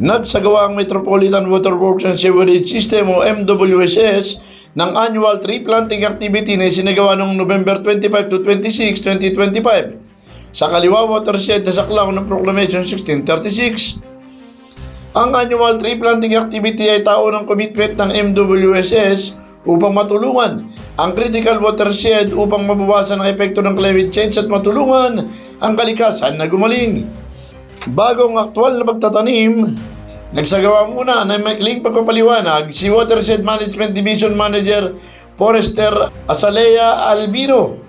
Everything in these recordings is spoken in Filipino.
Nagsagawa ang Metropolitan Water Works and Sewerage System o MWSS ng annual tree planting activity na isinagawa noong November 25 to 26, 2025 sa Kaliwa Watershed na saklaw ng Proclamation 1636. Ang annual tree planting activity ay tao ng commitment ng MWSS upang matulungan ang critical watershed upang mabawasan ang epekto ng climate change at matulungan ang kalikasan na gumaling. Bagong aktwal na pagtatanim, nagsagawa muna ng maikling pagpapaliwanag si Watershed Management Division Manager Forester Azalea Albino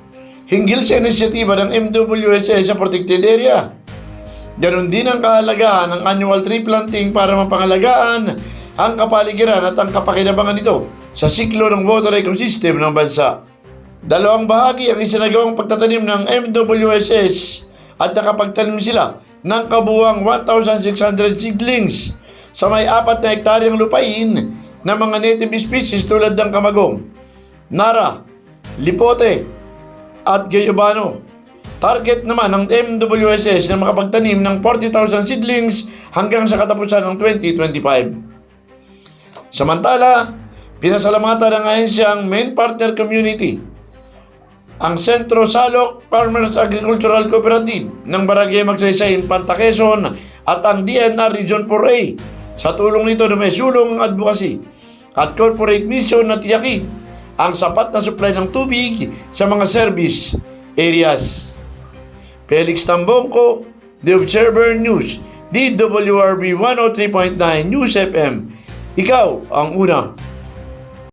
hinggil sa inisyatiba ng MWSS sa protected area. Ganon din ang kahalagahan ng annual tree planting para mapangalagaan ang kapaligiran at ang kapakinabangan nito sa siklo ng water ecosystem ng bansa. Dalawang bahagi ang isinagawang pagtatanim ng MWSS at nakapagtanim sila ng kabuwang 1,600 seedlings sa may apat na hektaryang lupain ng mga native species tulad ng kamagong, nara, lipote, at gayobano. Target naman ng MWSS na makapagtanim ng 40,000 seedlings hanggang sa katapusan ng 2025. Samantala, pinasalamatan ng ahensyang main partner community ang Sentro Salok Farmers Agricultural Cooperative ng Barangay Magsaysayin, Pantaquezon at ang DNR Region 4A sa tulong nito na may sulong ang advocacy at corporate mission na tiyaki ang sapat na supply ng tubig sa mga service areas. Felix Tambongko, The Observer News, DWRB 103.9 News FM. Ikaw ang una.